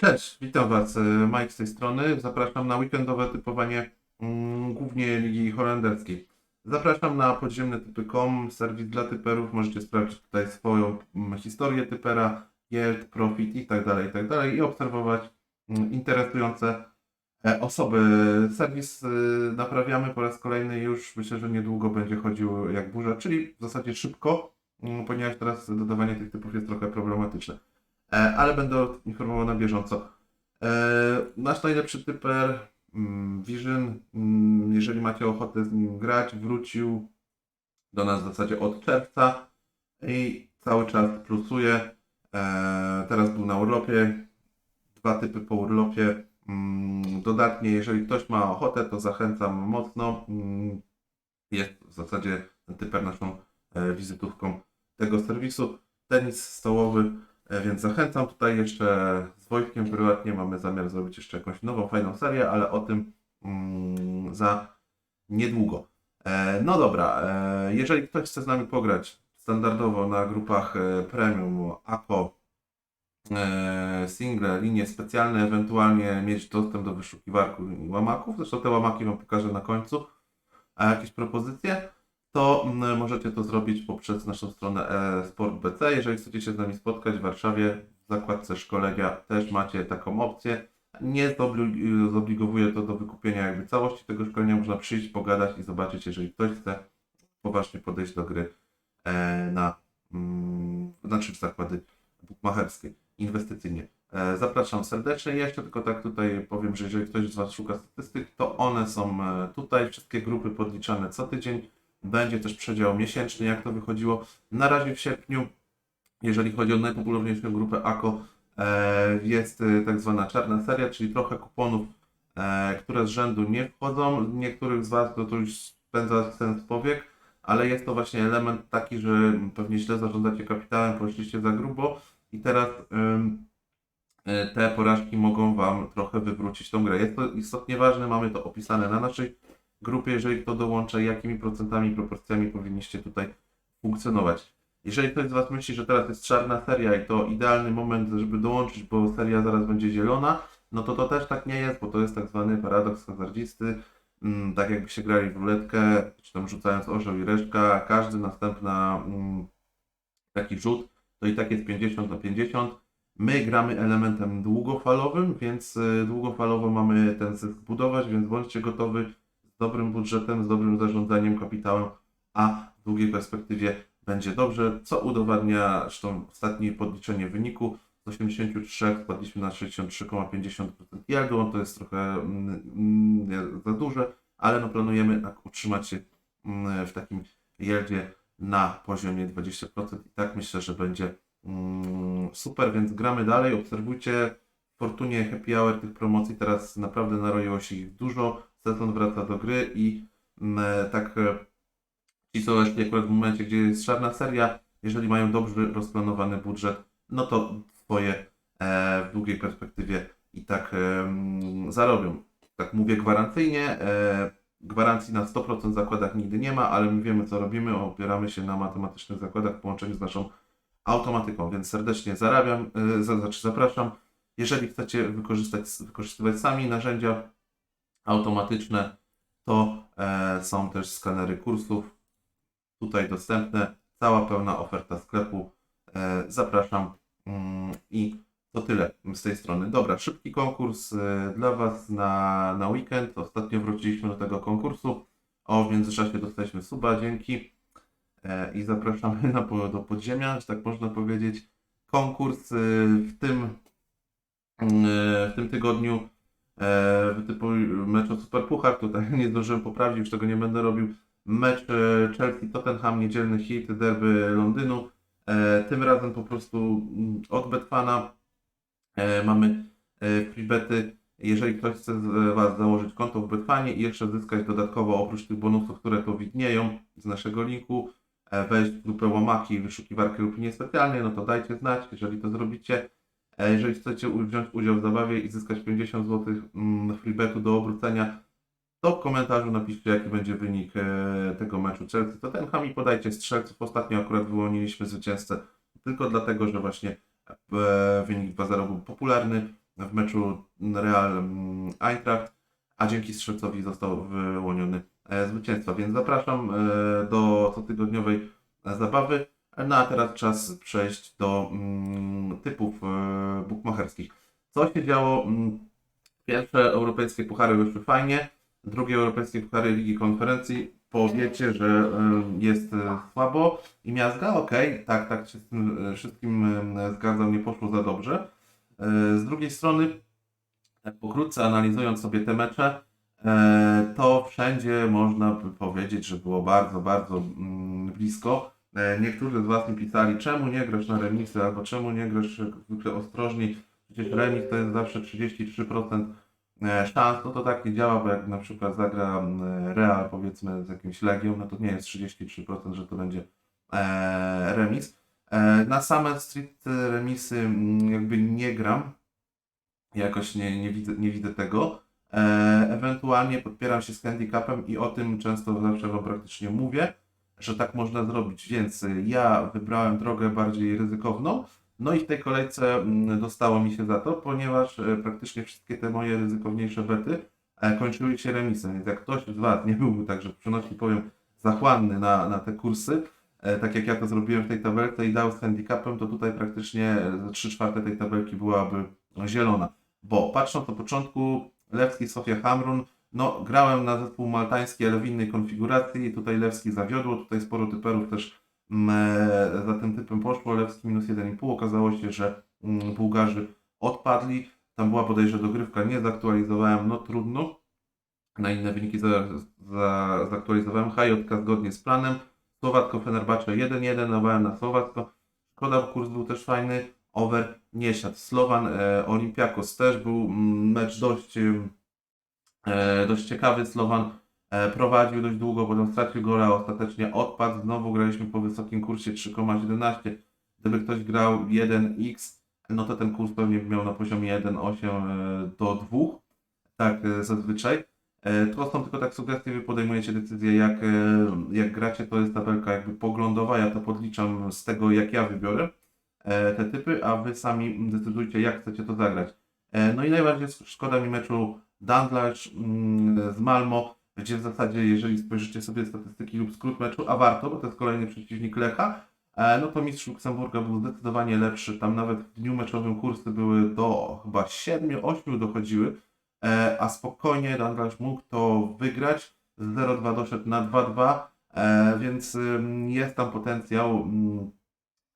Cześć, witam Was. e, Mike z tej strony. Zapraszam na weekendowe typowanie mm, głównie Ligi Holenderskiej. Zapraszam na podziemnetypy.com, serwis dla typerów. Możecie sprawdzić tutaj swoją mm, historię typera, yield, profit i tak dalej, i tak i obserwować mm, interesujące e, osoby. Serwis e, naprawiamy po raz kolejny już. Myślę, że niedługo będzie chodził jak burza, czyli w zasadzie szybko, mm, ponieważ teraz dodawanie tych typów jest trochę problematyczne. E, ale będę informował na bieżąco. E, Nasz najlepszy typer mm, Vision, mm, jeżeli macie ochotę z nim grać, wrócił do nas w zasadzie od czerwca i cały czas plusuje. E, Teraz był na urlopie, dwa typy po urlopie. Mm, Dodatnie, jeżeli ktoś ma ochotę, to zachęcam mocno. Jest w zasadzie ten typer naszą wizytówką tego serwisu. Tenis stołowy, Więc zachęcam tutaj jeszcze z Wojtkiem prywatnie mamy zamiar zrobić jeszcze jakąś nową, fajną serię, ale o tym mm, za niedługo. E, no dobra, e, jeżeli ktoś chce z nami pograć standardowo na grupach e, premium, AKO, e, single, linie specjalne, ewentualnie mieć dostęp do wyszukiwarki i łamaków, zresztą te łamaki Wam pokażę na końcu, a jakieś propozycje, to mm, możecie to zrobić poprzez naszą stronę eSportBC. Jeżeli chcecie się z nami spotkać w Warszawie, w zakładce szkolenia też macie taką opcję. Nie zobli- zobligowuje to do wykupienia jakby całości tego szkolenia. Można przyjść, pogadać i zobaczyć, jeżeli ktoś chce poważnie podejść do gry e, na, mm, znaczy w zakłady bukmacherskie, inwestycyjnie. E, Zapraszam serdecznie. Ja jeszcze tylko tak tutaj powiem, że jeżeli ktoś z Was szuka statystyk, to one są e, tutaj. Wszystkie grupy podliczane co tydzień. Będzie też przedział miesięczny, jak to wychodziło. Na razie w sierpniu, jeżeli chodzi o najpopularniejszą grupę AKO, e, jest e, tak zwana czarna seria, czyli trochę kuponów, e, które z rzędu nie wchodzą. Niektórych z Was to, to już spędza sens powiek, ale jest to właśnie element taki, że pewnie źle zarządzacie kapitałem, poszliście za grubo i teraz te porażki mogą Wam trochę wywrócić tą grę. Jest to istotnie ważne, mamy to opisane na naszej grupie, jeżeli kto dołącza, jakimi procentami, proporcjami powinniście tutaj funkcjonować. Jeżeli ktoś z Was myśli, że teraz jest czarna seria i to idealny moment, żeby dołączyć, bo seria zaraz będzie zielona, no to to też tak nie jest, bo to jest tak zwany paradoks hazardzisty. Mm, tak jakby się grali w ruletkę, czy tam rzucając orzeł i reszka, każdy następna mm, taki rzut to i tak jest 50 na 50. My gramy elementem długofalowym, więc y, długofalowo mamy ten zysk budować, więc bądźcie gotowi dobrym budżetem, z dobrym zarządzaniem kapitałem, a w długiej perspektywie będzie dobrze, co udowadnia zresztą ostatnie podliczenie wyniku. Z 83 spadliśmy na 63,50% yieldu, to jest trochę mm, mm, za duże, ale no planujemy tak utrzymać się mm, w takim yieldzie na poziomie 20% i tak myślę, że będzie mm, super, więc gramy dalej, obserwujcie Fortunie Happy Hour tych promocji, teraz naprawdę naroiło się ich dużo, sezon wraca do gry i mm, tak e, ci co weszli akurat w momencie, gdzie jest czarna seria, jeżeli mają dobrze rozplanowany budżet, no to swoje e, w długiej perspektywie i tak e, mm, zarobią. Tak mówię gwarancyjnie, e, gwarancji na 100% zakładach nigdy nie ma, ale my wiemy co robimy, opieramy się na matematycznych zakładach w połączeniu z naszą automatyką, więc serdecznie zarabiam, e, za- znaczy zapraszam. Jeżeli chcecie wykorzystać, wykorzystywać sami narzędzia automatyczne, to e, są też skanery kursów tutaj dostępne. Cała pełna oferta sklepu. E, zapraszam Mm, i to tyle z tej strony. Dobra, szybki konkurs e, dla Was na, na weekend. Ostatnio wróciliśmy do tego konkursu. O, w międzyczasie dostaliśmy suba, dzięki. I zapraszamy na, do podziemia, że tak można powiedzieć. Konkurs w tym, mm, w tym tygodniu typu mecz o Super Puchar, tutaj nie zdążyłem poprawić, już tego nie będę robił. Mecz e, Chelsea-Tottenham, niedzielny hit, derby Londynu. E, tym razem po prostu mm, od Betfana e, mamy e, freebety. Jeżeli ktoś chce z Was założyć konto w Betfanie i jeszcze zyskać dodatkowo oprócz tych bonusów, które tu widnieją z naszego linku, e, wejść w grupę łamaki, wyszukiwarkę lub niespecjalnie, no to dajcie znać, jeżeli to zrobicie. Jeżeli chcecie wziąć udział w zabawie i zyskać 50 zł mm, freebetu do obrócenia, to w komentarzu napiszcie, jaki będzie wynik e, tego meczu Chelsea Tottenham i podajcie strzelców. Ostatnio akurat wyłoniliśmy zwycięzcę tylko dlatego, że właśnie e, wynik 2-0 był popularny. w meczu Real mm, Eintracht, a dzięki strzelcowi został wyłoniony e, zwycięstwa. Więc zapraszam do cotygodniowej zabawy. No a teraz czas przejść do mm, typów Co się działo? Mm, Pierwsze europejskie puchary wyszły fajnie, drugie europejskie puchary Ligi Konferencji powiecie, że e, jest e, słabo i miazga, okej, tak, tak się z tym e, wszystkim zgadzam, nie poszło za dobrze. Z drugiej strony, pokrótce analizując sobie te mecze, to wszędzie można by powiedzieć, że było bardzo, bardzo mm, blisko. Niektórzy z Was mi pisali, czemu nie grasz na remisy, albo czemu nie grasz zwykle przecież remis to jest zawsze 33% e, szans, no to tak nie działa, bo jak na przykład zagra Real powiedzmy z jakimś Legią, no to nie jest 33%, że to będzie e, remis. E, na same stricte remisy jakby nie gram, jakoś nie, nie, widzę, nie widzę tego. Ewentualnie podpieram się z handicapem i o tym często zawsze Wam praktycznie mówię, że tak można zrobić, więc ja wybrałem drogę bardziej ryzykowną, no i w tej kolejce mm, dostało mi się za to, ponieważ e, praktycznie wszystkie te moje ryzykowniejsze bety e, kończyły się remisem, więc jak ktoś z Was nie byłby także przenośni powiem zachłanny na, na te kursy, e, tak jak ja to zrobiłem w tej tabelce i dał z handicapem, to tutaj praktycznie 3 czwarte tej tabelki byłaby zielona. Bo patrząc po początku, Lewski, Sofia Hamrun, no grałem na zespół maltański, ale w innej konfiguracji tutaj Lewski zawiodło, tutaj sporo typerów też za tym typem poszło, Lewski minus 1,5, okazało się, że Bułgarzy odpadli, tam była bodajże dogrywka, nie zaktualizowałem, no trudno, na inne wyniki za, za, zaktualizowałem, Hajotka zgodnie z planem, Słowacko Fenerbahce 1-1, dawałem na Słowacko, Szkoda, kurs był też fajny, over nie siadł. Slovan e, też był mecz dość, e, dość ciekawy. Slovan e, prowadził dość długo, potem stracił gola, ostatecznie odpadł. Znowu graliśmy po wysokim kursie 3,17. Gdyby ktoś grał 1x, no to ten kurs pewnie miał na poziomie 1,8 e, do 2. Tak e, zazwyczaj. E, To są tylko tak sugestie, wy podejmujecie decyzję jak, e, jak gracie, to jest tabelka jakby poglądowa, ja to podliczam z tego jak ja wybiorę e, te typy, a wy sami decydujcie jak chcecie to zagrać. E, No i najbardziej szkoda mi meczu Dandlarz mm, z Malmo, gdzie w zasadzie jeżeli spojrzycie sobie statystyki lub skrót meczu, a warto, bo to jest kolejny przeciwnik Lecha, e, no to mistrz Luksemburga był zdecydowanie lepszy, tam nawet w dniu meczowym kursy były do chyba 7-8 dochodziły, e, a spokojnie Dandlarz mógł to wygrać, z 0-2 doszedł na 2-2, e, więc jest tam potencjał mm,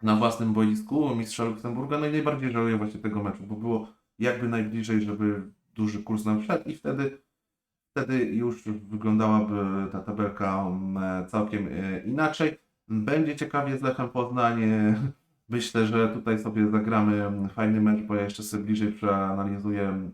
na własnym boisku mistrza Luksemburga, no i najbardziej żałuję właśnie tego meczu, bo było jakby najbliżej, żeby duży kurs nam wszedł i wtedy, wtedy już wyglądałaby ta tabelka mm, całkiem e, inaczej. Będzie ciekawie z Lechem Poznań. Myślę, że tutaj sobie zagramy mm, fajny mecz, bo ja jeszcze sobie bliżej przeanalizuję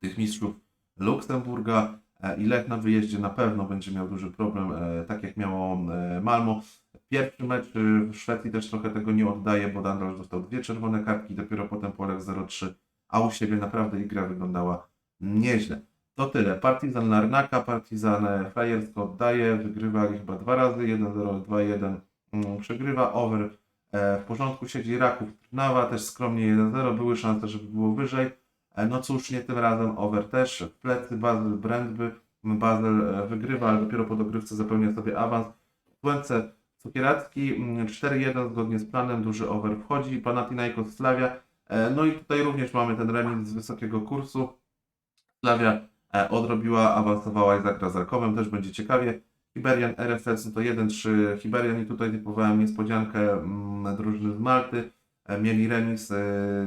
tych mistrzów Luksemburga e, i Lech na wyjeździe na pewno będzie miał duży problem, e, tak jak miało Malmo. Pierwszy mecz y, w Szwecji też trochę tego nie oddaje, bo Dandroż dostał dwie czerwone kartki, dopiero potem Polek 0-3, a u siebie naprawdę gra wyglądała nieźle. To tyle. Partizan Larnaka, Partizan frajersko oddaje, wygrywali chyba dwa razy, 1-0, 2-1, mm, przegrywa, over e, w porządku, siedzi Raków Trnawa, też skromnie 1-0, były szanse, żeby było wyżej. E, No cóż, nie tym razem over też, w plecy Basel Brandby, Basel e, wygrywa, ale dopiero po dogrywce zapełnia sobie awans. W Łęce Cukieracki mm, 4-1 zgodnie z planem, duży over wchodzi, Panathinaikos Slavia. No i tutaj również mamy ten remis z wysokiego kursu. Slavia odrobiła, awansowała i zagra z Rakowem, też będzie ciekawie. Hiberian RFS to 1-3 Hiberian i tutaj typowałem niespodziankę mm, drużyny z Malty. E, Mieli remis, e,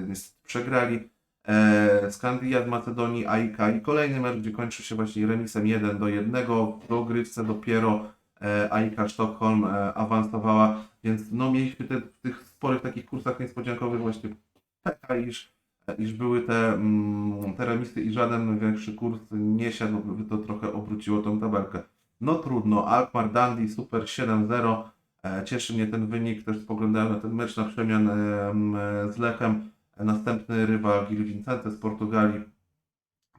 niestety przegrali. E, Skandia z Macedonii, AIK i kolejny mecz, gdzie kończy się właśnie remisem 1 do 1. W dogrywce dopiero e, AIK Sztokholm e, awansowała, więc no mieliśmy te, w tych sporych takich kursach niespodziankowych właśnie pecha, iż, iż były te, mm, te remisy i żaden większy kurs nie siadł, by to trochę obróciło tą tabelkę. No trudno, Alkmaar Dundee super 7-0. E, Cieszy mnie ten wynik, też spoglądałem na ten mecz na przemian e, m, z Lechem. Następny rywal Gil Vicente z Portugalii.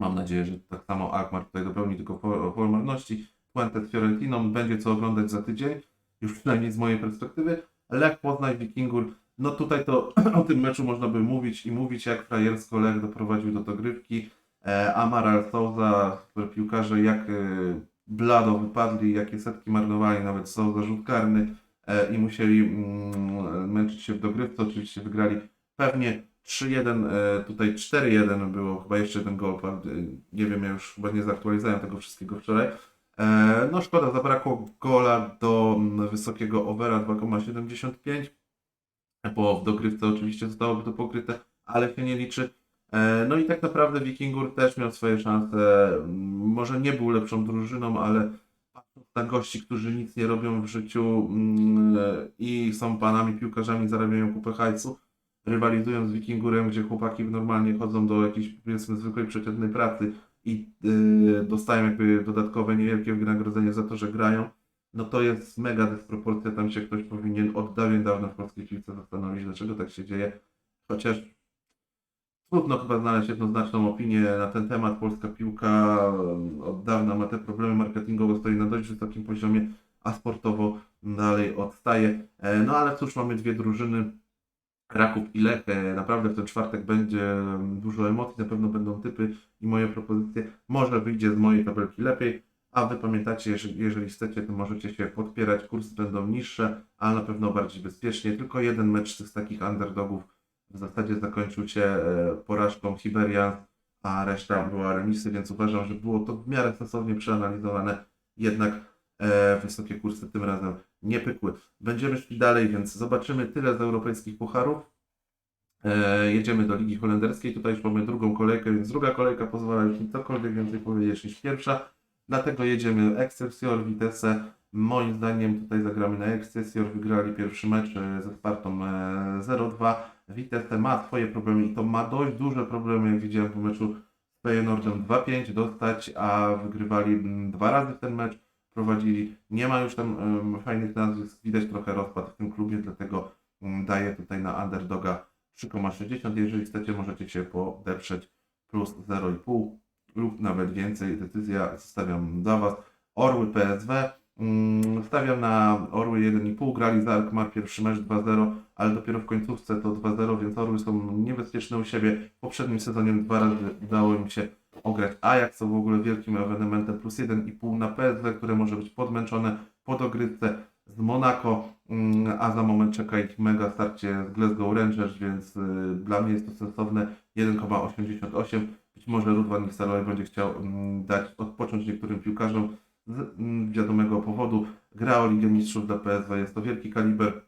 Mam nadzieję, że tak samo Alkmaar tutaj dopełni tylko for- formalności. Twente z Fiorentiną będzie co oglądać za tydzień, już przynajmniej z mojej perspektywy. Lech Poznań, Wikingur No tutaj to o tym meczu można by mówić i mówić, jak frajersko Lech doprowadził do dogrywki. E, Amaral Souza, piłkarze jak e, blado wypadli, jakie setki marnowali, nawet Souza rzut karny e, i musieli mm, męczyć się w dogrywce. Oczywiście wygrali pewnie 3-1, e, tutaj 4-1 było, chyba jeszcze jeden gol, e, nie wiem, ja już chyba nie zaktualizowałem tego wszystkiego wczoraj. E, No szkoda, zabrakło gola do mm, wysokiego overa 2,75, bo w dogrywce oczywiście zostałoby to pokryte, ale się nie liczy. E, No i tak naprawdę Wikingur też miał swoje szanse, Mm, może nie był lepszą drużyną, ale na gości, którzy nic nie robią w życiu mm, i są panami piłkarzami, zarabiają kupę hajsu, rywalizują z Wikingurem, gdzie chłopaki normalnie chodzą do jakiejś powiedzmy zwykłej przeciętnej pracy i y, dostają jakby dodatkowe niewielkie wynagrodzenie za to, że grają, no to jest mega dysproporcja, tam się ktoś powinien od dawien dawno w polskiej piłce zastanowić, dlaczego tak się dzieje, chociaż trudno chyba znaleźć jednoznaczną opinię na ten temat, polska piłka y, od dawna ma te problemy marketingowe, stoi na dość wysokim poziomie, a sportowo dalej odstaje, E, no ale cóż, mamy dwie drużyny, Raków i Lech. E, Naprawdę w ten czwartek będzie mm, dużo emocji, na pewno będą typy i moje propozycje. Może wyjdzie z mojej tabelki lepiej, a Wy pamiętacie, jeżeli, chcecie, to możecie się podpierać, kursy będą niższe, ale na pewno bardziej bezpiecznie. Tylko jeden mecz z tych takich underdogów w zasadzie zakończył się e, porażką Hiberian, a reszta była remisy, więc uważam, że było to w miarę sensownie przeanalizowane. Jednak e, wysokie kursy tym razem nie pykły. Będziemy szli dalej, więc zobaczymy tyle z europejskich pucharów. E, jedziemy do Ligi Holenderskiej. Tutaj już mamy drugą kolejkę, więc druga kolejka pozwala już mi cokolwiek więcej powiedzieć niż pierwsza. Dlatego jedziemy Excelsior, Vitesse. Moim zdaniem tutaj zagramy na Excelsior. Wygrali pierwszy mecz ze Spartą e, 0-2. Vitesse ma swoje problemy i to ma dość duże problemy, jak widziałem po meczu z Feyenoordem 2-5 dostać, a wygrywali dwa razy w ten mecz prowadzili. Nie ma już tam fajnych nazwisk, widać trochę rozpad w tym klubie, dlatego daję tutaj na underdoga 3,60. Jeżeli chcecie, możecie się podeprzeć plus 0,5 lub nawet więcej. Decyzja zostawiam dla Was. Orły PSW. Mm, Stawiam na Orły 1,5. Grali za Alkmaar pierwszy mecz 2-0, ale dopiero w końcówce to 2-0, więc Orły są niebezpieczne u siebie. W poprzednim sezonie dwa razy udało im się ograć Ajax, co w ogóle wielkim ewenementem, plus 1,5 na PSW, które może być podmęczone po dogrywce z Monaco, mm, a za moment czeka ich mega starcie z Glasgow Rangers, więc y, dla mnie jest to sensowne 1,88. Być może Rudwan Nistelrooy będzie chciał mm, dać odpocząć niektórym piłkarzom z mm, wiadomego powodu. Gra o Ligę Mistrzów dla PSW, jest to wielki kaliber,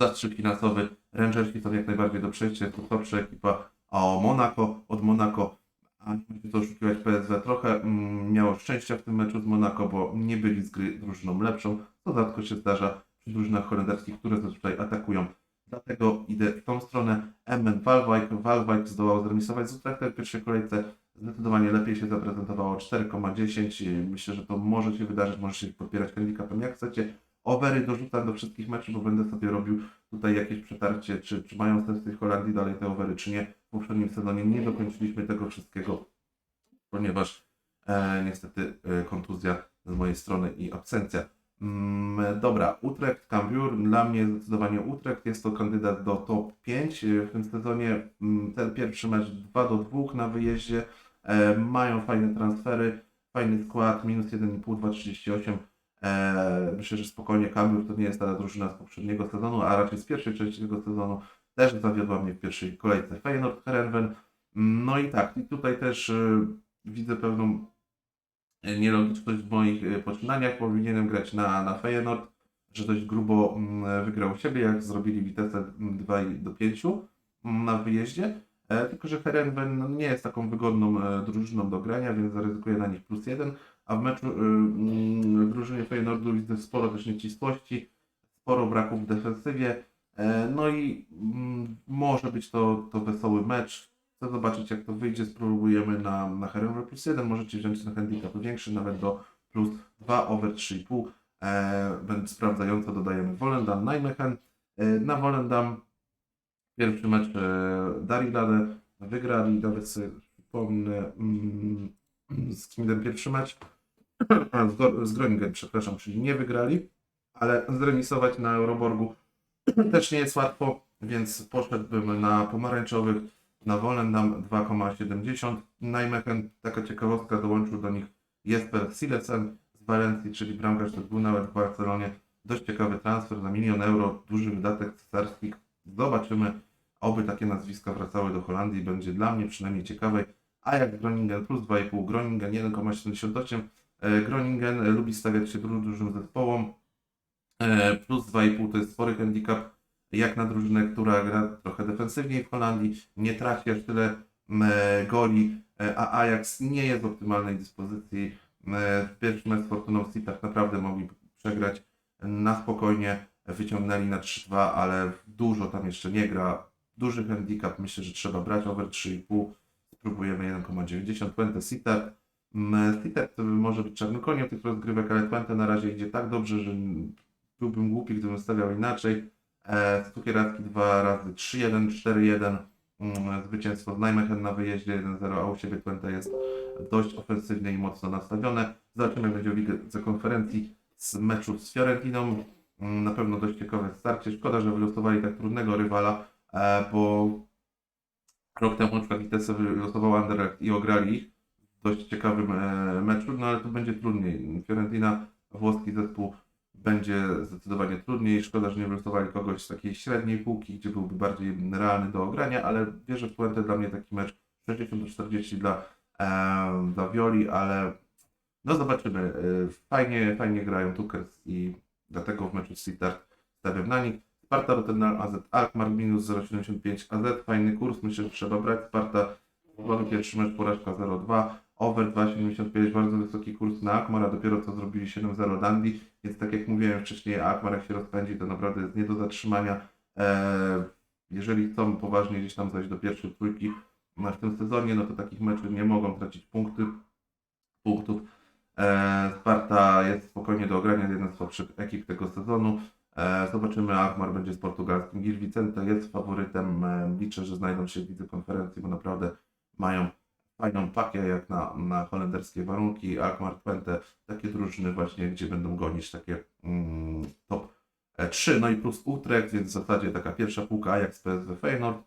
zastrzyk finansowy. Rangersi są jak najbardziej do przejścia, jest to słabsza ekipa, a o Monaco, od Monaco a nie będzie to oszukiwać PSW. Trochę mm, miało szczęścia w tym meczu z Monaco, bo nie byli z gry drużyną lepszą, co rzadko się zdarza przy drużynach holenderskich, które zazwyczaj atakują. Dlatego idę w tą stronę. MN Walwijk. Walwijk zdołał zremisować z Utrechtem w pierwszej kolejce. Zdecydowanie lepiej się zaprezentowało 4,10. Myślę, że to może się wydarzyć. Możecie się podpierać handicapem jak chcecie. Overy dorzucam do wszystkich meczów, bo będę sobie robił tutaj jakieś przetarcie, czy, czy mają sens w tej Holandii dalej te overy, czy nie. W poprzednim sezonie nie dokończyliśmy tego wszystkiego, ponieważ e, niestety e, kontuzja z mojej strony i absencja. Mm, dobra, Utrecht, Cambuur. Dla mnie zdecydowanie Utrecht jest to kandydat do top 5 w tym sezonie. Mm, Ten pierwszy mecz 2 do 2 na wyjeździe. E, mają fajne transfery, fajny skład, minus 1,5, 2,38. E, myślę, że spokojnie Cambuur to nie jest ta drużyna z poprzedniego sezonu, a raczej z pierwszej części tego sezonu. Też zawiodła mnie w pierwszej kolejce Feyenoord, Herenven. No i tak, i tutaj też e, widzę pewną nielogiczność w moich e, poczynaniach. Powinienem grać na, na Feyenoord, że dość grubo mm, wygrał siebie, jak zrobili Vitesse mm, 2 i do 5 mm, na wyjeździe. E, tylko, że Herenven no, nie jest taką wygodną e, drużyną do grania, więc zaryzykuję na nich plus 1. A w meczu y, mm, w drużynie Feyenoordu widzę sporo też niecisłości, sporo braków w defensywie. No i może być to, to wesoły mecz. Chcę zobaczyć jak to wyjdzie, spróbujemy na, na Herenven plus 1. Możecie wziąć na handicap większy, nawet do plus 2 over 3,5. E, będę sprawdzająco dodajemy Volendam, Nijmegen. E, na Volendam pierwszy mecz e, wygrali, nawet sobie przypomnę mm, z kim ten pierwszy mecz. Z, z Groningen, przepraszam, czyli nie wygrali, ale zremisować na Euroborgu też nie jest łatwo. więc poszedłbym na pomarańczowych, na Volendam 2,70. Nijmegen, taka ciekawostka, dołączył do nich Jesper Silesen z Walencji, czyli bramkarz, który był w Barcelonie. Dość ciekawy transfer za milion euro, duży wydatek cesarski. Zobaczymy, oby takie nazwiska wracały do Holandii, będzie dla mnie przynajmniej ciekawe. A jak Groningen plus 2,5, Groningen 1,78. E, Groningen lubi stawiać się dużym zespołom. E, Plus 2,5 to jest spory handicap, jak na drużynę, która gra trochę defensywniej w Holandii, nie traci aż tyle e, goli, e, a Ajax nie jest w optymalnej dyspozycji. E, W pierwszym mecz z Fortuną City tak naprawdę mogli przegrać na spokojnie, wyciągnęli na 3-2, ale dużo tam jeszcze nie gra. Duży handicap, myślę, że trzeba brać over 3,5. Spróbujemy 1,90. Twente Sitter. Sitter może być czarnym koniem tych rozgrywek, ale Twente na razie idzie tak dobrze, że byłbym głupi, gdybym stawiał inaczej. E, Cukieracki dwa razy 3-1, 4-1. Mm, Zwycięstwo z Nijmegen na wyjeździe 1-0, a u siebie Twente jest dość ofensywnie i mocno nastawione. Zobaczymy, jak będzie w lidze konferencji z meczu z Fiorentiną. Mm, Na pewno dość ciekawe starcie. Szkoda, że wylosowali tak trudnego rywala, e, bo rok temu na przykład Vitesse wylosował Anderlecht i ograli ich w dość ciekawym e, meczu, no ale tu będzie trudniej. Fiorentina, włoski zespół, będzie zdecydowanie trudniej. Szkoda, że nie wylosowali kogoś z takiej średniej półki, gdzie byłby bardziej realny do ogrania, ale wierzę w Puente dla mnie taki mecz 60-40 dla, e, dla Violi, ale no zobaczymy. E, Fajnie, fajnie grają Tukers i dlatego w meczu Sittard stawiam na nich. Sparta Rotterdam AZ Alkmaar minus 0,75 AZ, fajny kurs, myślę, że trzeba brać. Sparta pierwszy mecz porażka 0,2, over 2,75, bardzo wysoki kurs na Alkmaar, a dopiero co zrobili 7,0 Dundee, więc tak jak mówiłem wcześniej, Alkmaar jak się rozpędzi, to naprawdę jest nie do zatrzymania. Eee, jeżeli chcą poważnie gdzieś tam zejść do pierwszej trójki no, w tym sezonie, no to takich meczów nie mogą tracić punkty, punktów. Eee, Sparta jest spokojnie do ogrania, jeden z słabszych ekip tego sezonu. E, Zobaczymy, Alkmaar będzie z portugalskim. Gil Vicente jest faworytem. Liczę, że znajdą się w lidze konferencji, bo naprawdę mają fajną pakę jak na, na holenderskie warunki. Alkmaar Twente, takie drużyny właśnie, gdzie będą gonić takie mm, top 3, no i plus Utrecht, więc w zasadzie taka pierwsza półka Ajax, PSV, Feyenoord,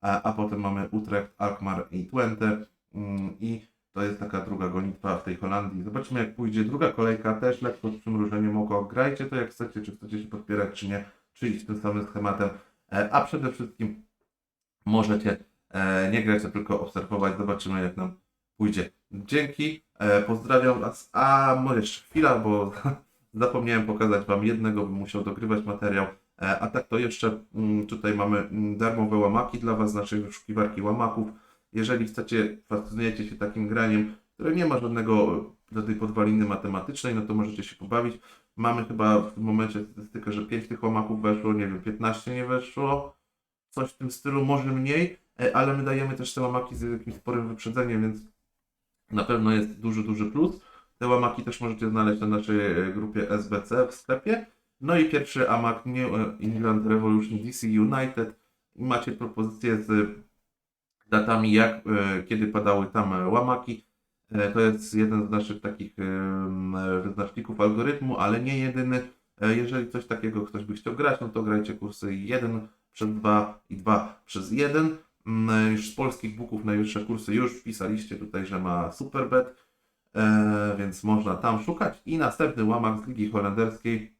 a, a potem mamy Utrecht, Alkmaar i Twente mm, i to jest taka druga gonitwa w tej Holandii. Zobaczymy jak pójdzie druga kolejka, też lekko z przymrużeniem oko. Grajcie to jak chcecie, czy chcecie się podpierać, czy nie, czy iść tym samym schematem, e, a przede wszystkim możecie e, nie grać, a tylko obserwować. Zobaczymy jak nam pójdzie. Dzięki, e, pozdrawiam Was, a może jeszcze chwila, bo zapomniałem pokazać Wam jednego, bym musiał dogrywać materiał. E, A tak to jeszcze mm, tutaj mamy mm, darmowe łamaki dla Was z naszej wyszukiwarki łamaków. Jeżeli chcecie, fascynujecie się takim graniem, które nie ma żadnego do tej podwaliny matematycznej, no to możecie się pobawić. Mamy chyba w tym momencie statystykę, że 5 tych łamaków weszło, nie wiem, 15 nie weszło, coś w tym stylu, może mniej, e, ale my dajemy też te łamaki z jakimś sporym wyprzedzeniem, więc na pewno jest duży, duży plus. Te łamaki też możecie znaleźć na naszej e, grupie SBC w sklepie. No i pierwszy amak New England Revolution DC United. Macie propozycję z datami, jak, e, kiedy padały tam e, łamaki. E, To jest jeden z naszych takich e, wyznaczników algorytmu, ale nie jedyny. E, Jeżeli coś takiego ktoś by chciał grać, no to grajcie kursy 1 przez 2 i 2 przez 1. Mm, Już z polskich booków najwyższe kursy już wpisaliście tutaj, że ma Superbet, e, więc można tam szukać. I następny łamak z Ligi Holenderskiej,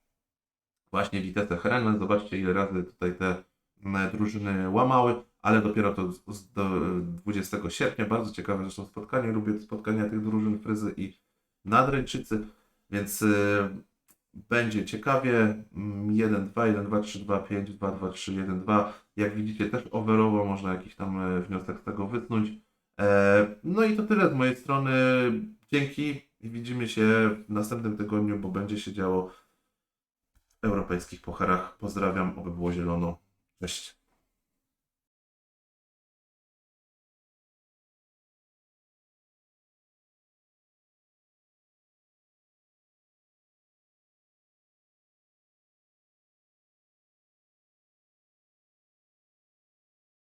właśnie Vitesse Herenveen. Zobaczcie ile razy tutaj te mm, drużyny łamały, ale dopiero to z, do 20 sierpnia. Bardzo ciekawe zresztą spotkanie. Lubię spotkania tych drużyn Fryzy i Nadreńczycy, więc będzie ciekawie. Mm, 1, 2, 1, 2, 3, 2, 5, 2, 2, 3, 1, 2. Jak widzicie, też overowo można jakiś tam e, wniosek z tego wytnąć. E, No i to tyle z mojej strony. Dzięki i widzimy się w następnym tygodniu, bo będzie się działo w europejskich pucharach. Pozdrawiam, oby było zielono. Cześć.